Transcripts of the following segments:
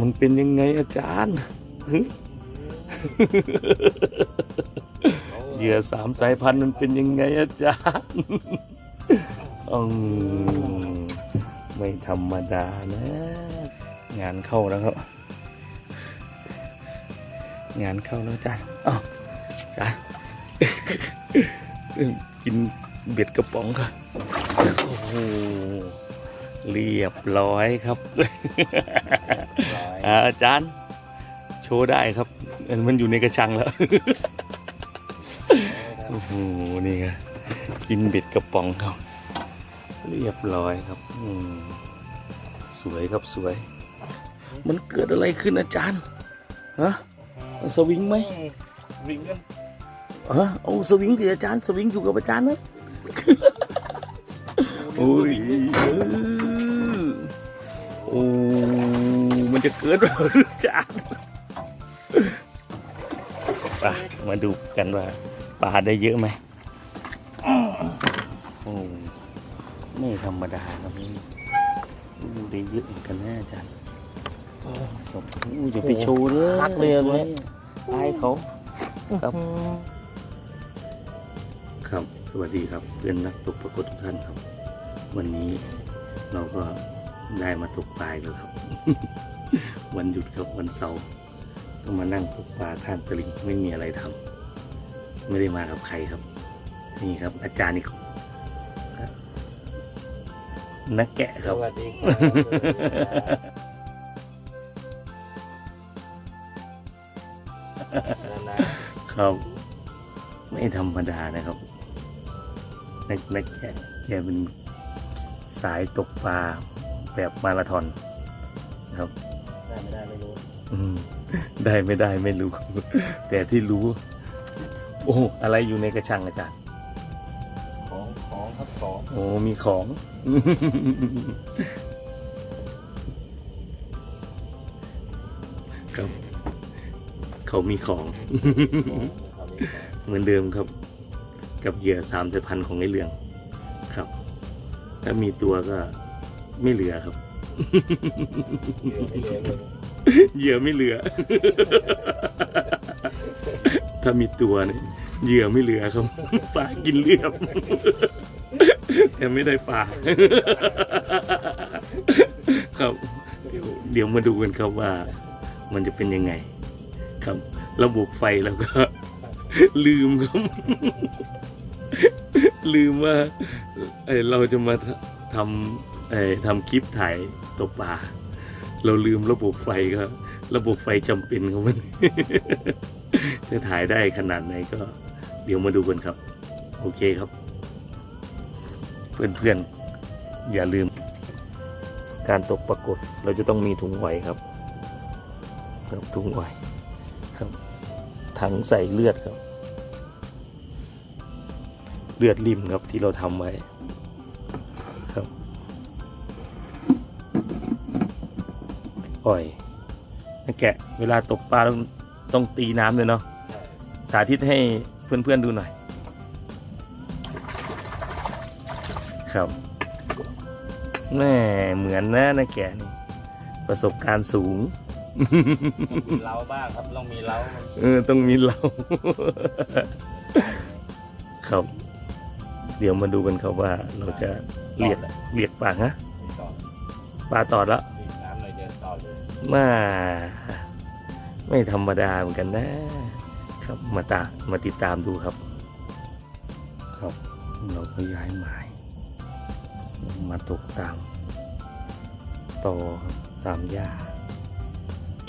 มันเป็นยังไงอาจารย์หึเหยื่อสามสายพันธุ์มันเป็นยังไงอาจารย์อืมไม่ธรรมดานะ งานเข้าแล้วครับ งานเข้าแล้วอาจารย์อ้าวอาจารย์กินเบ็ดกระป๋องค่ะโอ้โห เรียบร้อยครับอ่าอาจารย์ โชว์ได้ครับ มันอยู่ในกระชังแล้ว โอ้โห นี่ไงกินเบ็ดกระป๋องครับ เรียบร้อยครับ อืมสวยครับสวย มันเกิดอะไรขึ้นอาจารย์ ฮะเอาสวิงไหมวิ่งกันเออเอาสวิงสิอาจารย์ สวิงอยู่กับอาจารย์นะ โอ้ยเออโอ้มันจะเกิดหรือจารย์ไปมาดูกันว่าปลาได้เยอะไหมโอ้ไม่ธรรมดาครับนี่อู้ได้เยอะเหมือนกันแนะอาจารย์ครับอู้จะไปโชว์เลยซักเลยอันนี้อายเขาครับ ครับ สวัสดีครับเพื่อนนักตกปรากฏทุกท่านครับ วันนี้เราก็ ได้มาตกปลาแล้วครับ วันหยุดครับวันเสาร์ก็มานั่งตกปลาข้างตลิงไม่มีอะไรทำไม่ได้มากับใครครับ นี่ครับ อาจารย์นี่ครับนักแกะครับวัสดีครับครับไม่ธรรมดานะครับนักนักแกะแกเป็นสายตกปลา แบบมาราธอนนะครับ ได้ไม่ได้ไม่รู้อืมได้ไม่ได้ไม่รู้ แต่ที่รู้ โอ้อะไรอยู่ในกระชังอาจารย์ ของของครับของโอ้มีของ ครับ เขามีของ ของครับนี่ของเหมือนเดิมครับ กับเหยื่อสามสายพันธุ์ของไอ้เหลือง ครับ ถ้ามีตัวก็ ไม่เหลือครับเยอะไม่เยอะเลยเหยื่อไม่เหลือ ถ้ามีตัวเนี่ยเหยื่อไม่เหลือครับปลากินเรียบแต่ไม่ได้ปลาครับ เดี๋ยวเดี๋ยวมาดูกันครับว่า มันจะเป็นยังไง ครับ ระบบไฟแล้วก็ ลืมครับ ลืมว่าเอ่อเราจะมาทำเอ่อ ทำคลิปถ่ายตกปลาเราลืมระบบไฟครับระบบไฟจำเป็นครับมันจะถ่ายได้ขนาดไหนก็ เดี๋ยวมาดูกันครับ โอเคครับ เพื่อนๆ อย่าลืม การตกปรากฏเราจะต้องมีถุงไหวครับครับถุงไหวครับถังใส่เลือดครับ เลือดริมครับที่เราทำไว้ อ่อยนะแกะ เวลาตกปลาต้องต้องตีน้ำเลยเนาะสาธิตให้เพื่อนๆดูหน่อย ครับแม่เหมือนนะนะแกนี่ประสบการณ์สูงมีเล้าบ้างครับต้องมีเล้ามันเออต้องมีเราครับ เดี๋ยวมาดูกันครับว่าเราจะเรียกเรียกปลาฮะมีต่อปลาตอดแล้ว มาไม่ธรรมดาเหมือนกันนะ ครับมาตามาติดตามดูครับ ครับเราก็ย้ายหมาย มาตกตามตอตามหญ้า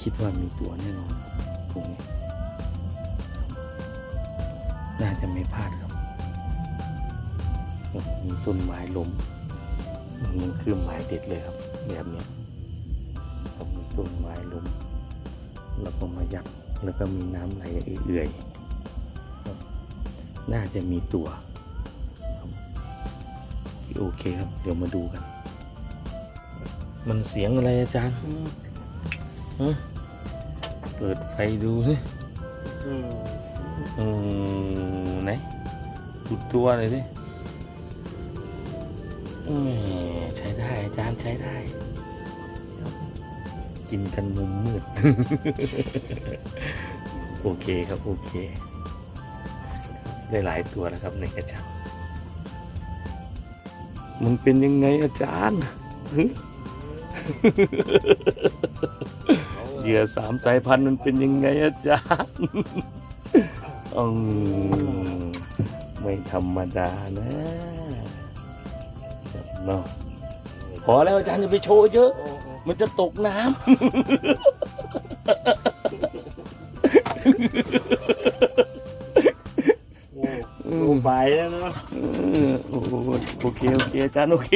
คิดว่ามีตัวแน่นอนตรงนี้น่าจะไม่พลาดครับ มีต้นไม้ล้มมันคือไม้เด็ดเลยครับ แบบนี้ครับ ต้นไม้ล้มแล้วก็มายัดแล้วก็มีน้ำไหลเอื่อยๆครับน่าจะมีตัวครับโอเคครับ เดี๋ยวมาดูกัน มันเสียงอะไรอาจารย์ฮะเปิดไฟดูสิอืมอืมไหนดูตัวหน่อยสิอืมใช้ได้อาจารย์ใช้ได้ครับ กินกันมุมมืด โอเคครับ โอเค ได้หลายตัวแล้วครับในกระชังมันเป็นยังไงอาจารย์เหยื่อสามสายพันธุ์มันเป็นยังไงอาจารย์อืมไม่ธรรมดานะเนาะพอแล้วอาจารย์อย่าไปโชว์เยอะ มันจะตกน้ำโอ้ไปแล้วเนาะเออโอ้โหโอเคโอเคอาจารย์โอเค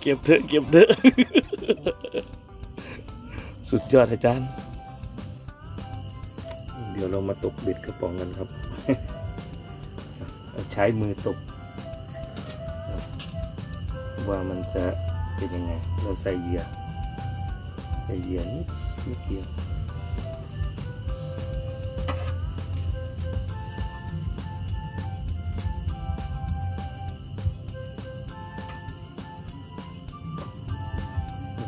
เก็บเถอะเก็บเถอะสุดยอดอาจารย์ เดี๋ยวเรามาตกเบ็ดกระป๋องกันครับเอาใช้มือตก ว่ามันจะเป็นยังไง เราใส่เหยื่อใส่ เหยื่อนิดนิดเดียว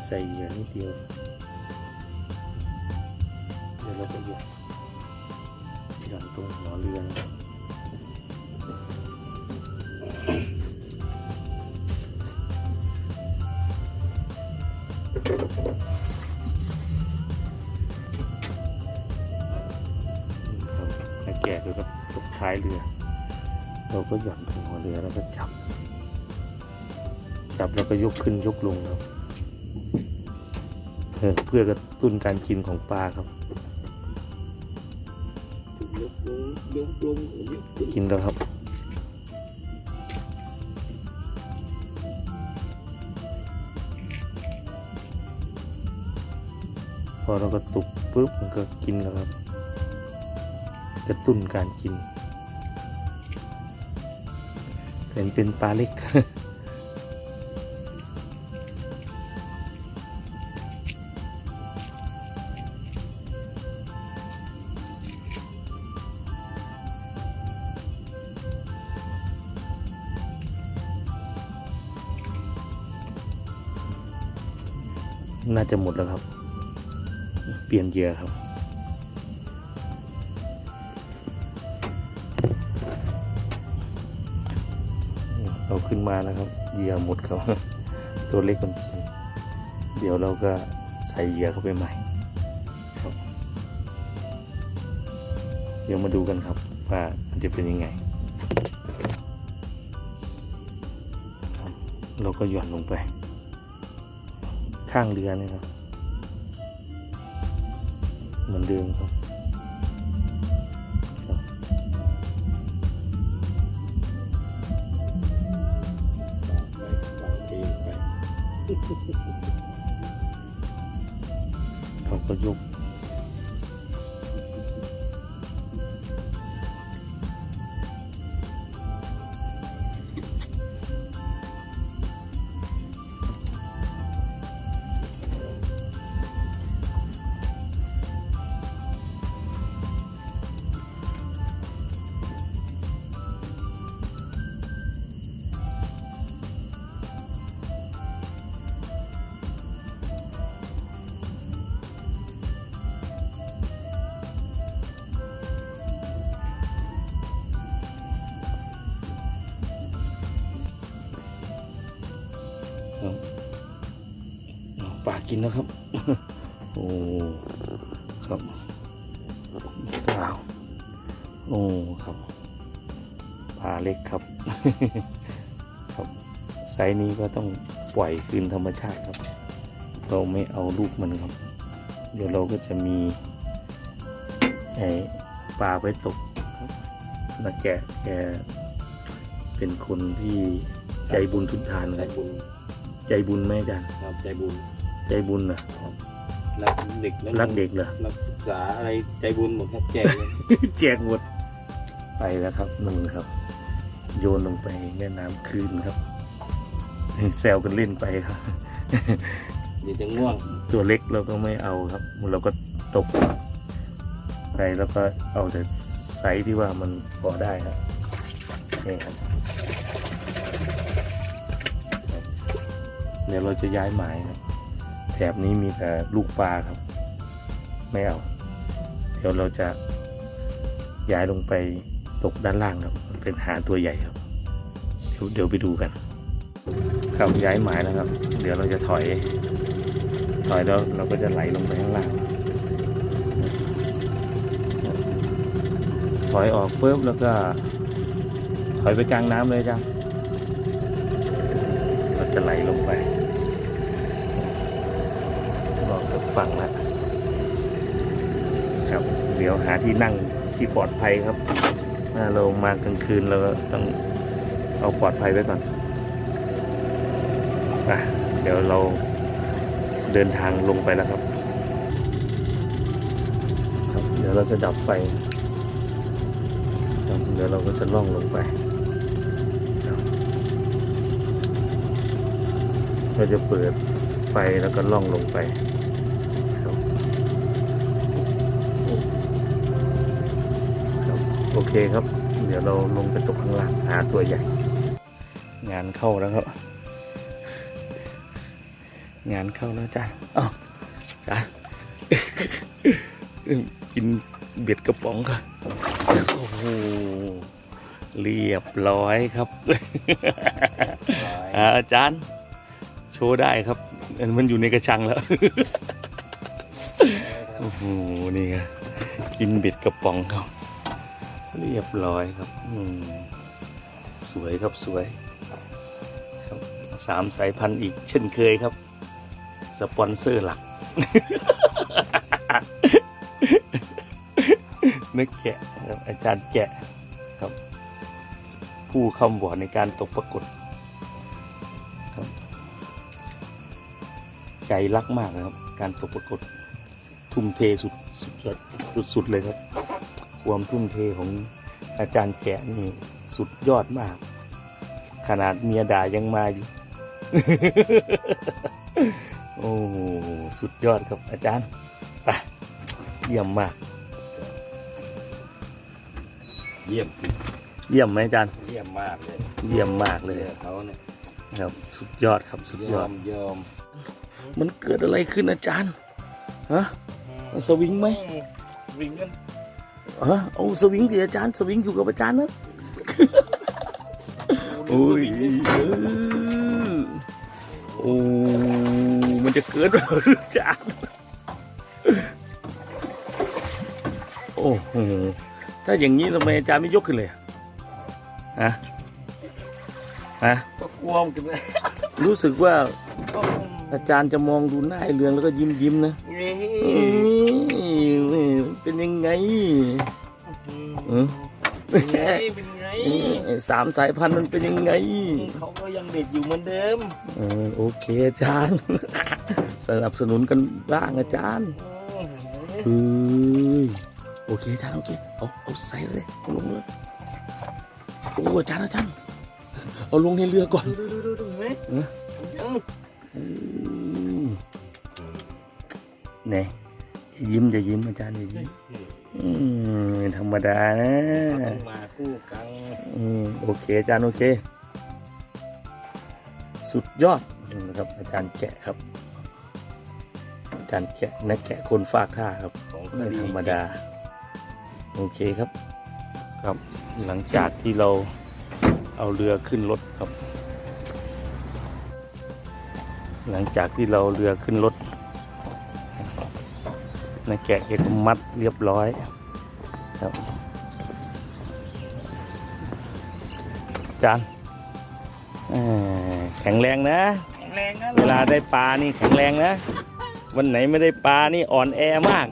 ใส่เหยื่อนิดเดียวเดี๋ยวเราก็หย่อนหย่อนตรงหัวเรือนะ ก็หย่อนตรงหัวเรือแล้วก็จับ จับแล้วก็ยกขึ้นยกลงครับเพื่อกระตุ้นการกินของปลาครับ กินแล้วครับ พอเราก็ตุกปุ๊บมันก็กินแล้วครับ กระตุ้นการกิน เป็นเป็นปลาเล็ก น่าจะหมดแล้วครับ เปลี่ยนเยื่อครับ ขึ้นมาแล้วครับ เหยื่อหมดครับ ตัวเล็กมันกินเดี๋ยวเราก็ใส่เหยื่อเข้าไปใหม่ครับ เดี๋ยวมาดูกันครับ ว่ามันจะเป็นยังไง เราก็หย่อนลงไป ข้างเรือนี่ครับ เหมือนเดิมครับ ครับปลากินแล้วครับ โอ้ครับว้าวโอ้ครับปลาเล็กครับ ครับไซส์นี้ก็ต้องปล่อยคืนธรรมชาติครับ เราไม่เอาลูกมันครับ เดี๋ยวเราก็จะมีไอ้ปลาไว้ตกครับนาแกะแกเป็นคนที่ใจบุญทุนทานใจครับบุญ ใจบุญไหมอาจารย์ครับใจบุญใจบุญเหรอรักเด็กรักเด็กเหรอนักศึกษาอะไรใจบุญหมดครับแจกเลยแจกหมดไปแล้วครับนุ่นครับ โยนลงไปแม่น้ำคืนครับแซวกันเล่นไปครับเดี๋ยวจะง่วงตัวเล็กเราก็ไม่เอาครับเราก็ตกไปแล้วก็เอาแต่ไซส์ที่ว่ามันพอได้ครับนี่ครับ ดี๋ยวเราจะย้ายหมายครับแทบนี้มีแต่ลูกปลาครับ ไม่เอา เดี๋ยวเราจะย้ายลงไปตกด้านล่างครับมันเป็นหาตัวใหญ่ครับ เดี๋ยวเดี๋ยวไปดูกัน ครับย้ายหมายแล้วครับ เดี๋ยวเราจะถอย ถอยแล้วเราก็จะไหลลงไปข้างล่าง ถอยออกปุ๊บแล้วก็ ถอยไปกลางน้ำเลยจ้ะเราจะไหลลงไปลองกับ ฝั่งแล้วครับ เดี๋ยวหาที่นั่งที่ปลอดภัยครับถ้าเรามากลางคืนเราก็ต้องเอาปลอดภัยไว้ก่อนอะเดี๋ยวเราเดินทางลงไปแล้วครับ ครับ เดี๋ยวเราจะดับไฟครับเดี๋ยวเราก็จะล่องลงไปเราจะเปิดไฟแล้วก็ล่องลงไปครับครับ โอ เคครับ เดี๋ยวเราลงไปตกข้างล่างหาตัวใหญ่ งานเข้าแล้วครับ งานเข้าแล้วจ้าอ้าวจ้ากินเบ็ดกระป๋องค่ะโอ้โหเรียบร้อยครับอ่าอาจารย์ โชว์ได้ครับ มันอยู่ในกระชังแล้วโอ้โหนี่ไงกินเบ็ดกระป๋องครับ เรียบร้อยครับ อืม สวยครับสวย ครับสามสายพันธุ์อีกเช่นเคยครับ สปอนเซอร์หลัก นึกแกะครับอาจารย์แกะครับ ผู้คำบอกในการตกปรากฏครับ ใจรักมากนะครับ การตกปรากฏทุ่มเทสุดสุดสุดเลยครับ ความทุ่มเทของอาจารย์แกะนี่สุดยอดมาก ขนาดเมียด่ายังมาอยู่ โอ้โหสุดยอดครับอาจารย์ไปเยี่ยมมาก เยี่ยมจริงเยี่ยมไหมอาจารย์ เยี่ยมมากเลยเยี่ยมมากเลยเรือเขาเนี่ยครับสุดยอดครับสุดยยออด มยอมมันเกิดอะไรขึ้นอาจารย์ฮะเอาสวิงไหมวิ่งกัน ฮะเอาสวิงสิอาจารย์สวิงอยู่กับอาจารย์นะโอ้ยเออโอ้มันจะเกิดอะไรขึ้นอาจารย์โอ้โหถ้าอย่างนี้ทำไมอาจารย์ไม่ยกขึ้นเลยอะฮะฮะก็กลัวมันจะไปรู้สึกว่าอาจารย์จะมองดูหน้าไอ้เรืองแล้วก็ยิ้มยิ้มๆนะนี่ เอ้ยเป็นยังไงเออเป็นไงเป็นไงไอ้สามสายพันธุ์มันเป็นยังไงเขาก็ยังเด็กอยู่เหมือนเดิมเออโอเคอาจารย์ สนับสนุนกันบ้างอาจารย์เฮ้ยโอเคอาจารย์โอเคเอาเอาใส่เลยเอาลงเลยโอ้อาจารย์อาจารย์เอาลงในเรือก่อนดูดูดูดูไหมเอออืมเนี่ย ยิ้มจะยิ้มอาจารย์จะยิ้มอืมธรรมดานะเขาต้องมาคู่กันอืมโอเคอาจารย์โอเค สุดยอดนะครับ อาจารย์แกะครับ อาจารย์แกะนักแกะคนฟากท่าครับของไม่ธรรมดา โอเคครับ ครับหลังจากที่เราเอาเรือขึ้นรถครับ หลังจากที่เราเรือขึ้นรถ นักแกะเก็ก็มัดเรียบร้อยครับอาจานเอ่อแข็งแรงนะ แข็งแรงนะ เวลาได้ปลานี่แข็งแรงนะ วันไหนไม่ได้ปลานี่อ่อนแอมาก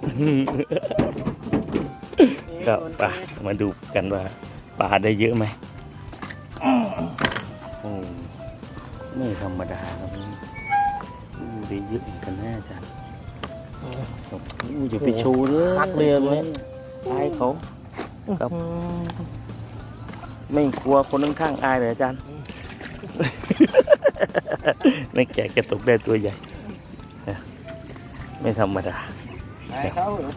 ก็ไปมาดูกันว่าปลาได้เยอะไหมโอ้ไม่ธรรมดาครับนี่อู้ได้เยอะเหมือนกันนะอาจารย์ครับ อู้อย่าไปโชว์เลยซักเรือเลยอายเขาครับ ไม่กลัวคนข้างๆอายเลยอาจารย์ไม่แก่แกตกได้ตัวใหญ่นะไม่ธรรมดาไอ้เขาเหรอ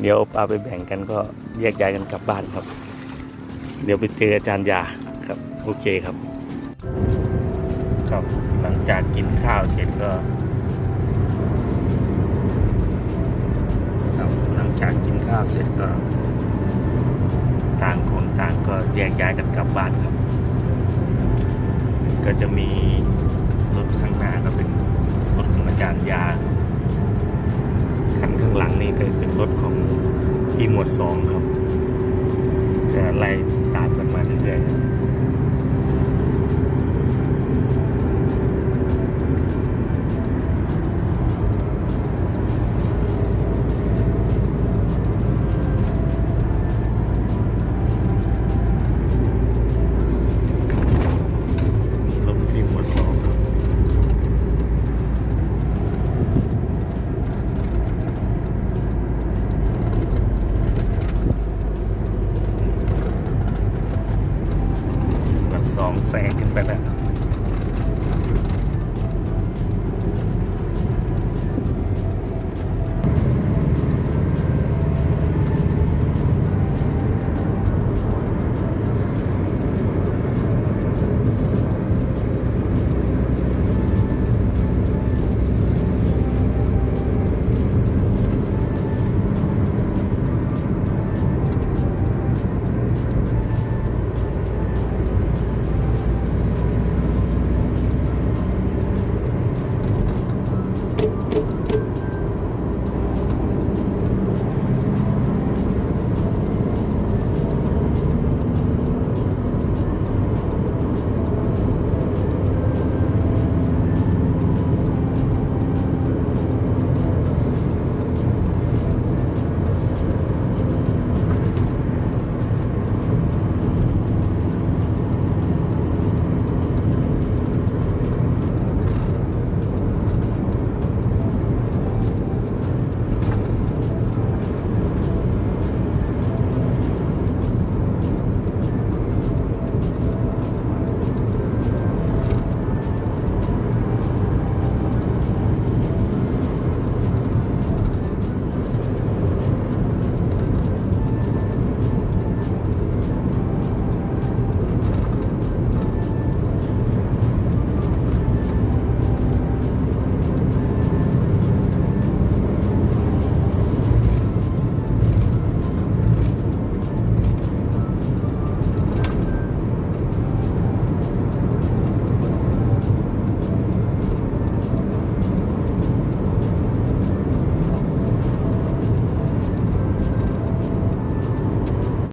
เดี๋ยวเอาปลาไปแบ่งกันก็แยกย้ายกันกลับบ้านครับ เดี๋ยวไปเจออาจารย์ยาครับ โอเคครับ ครับหลังจากกินข้าวเสร็จก็ การกินข้าวเสร็จก็ต่างคนต่างก็แยกย้ายกันกลับบ้านครับ ก็จะมีรถข้างหน้าก็เป็นรถของอาจารย์ยาคันข้างหลังนี่ก็เป็นรถของพี่หมวดสองครับก็ไล่ตามกันมาเรื่อยๆ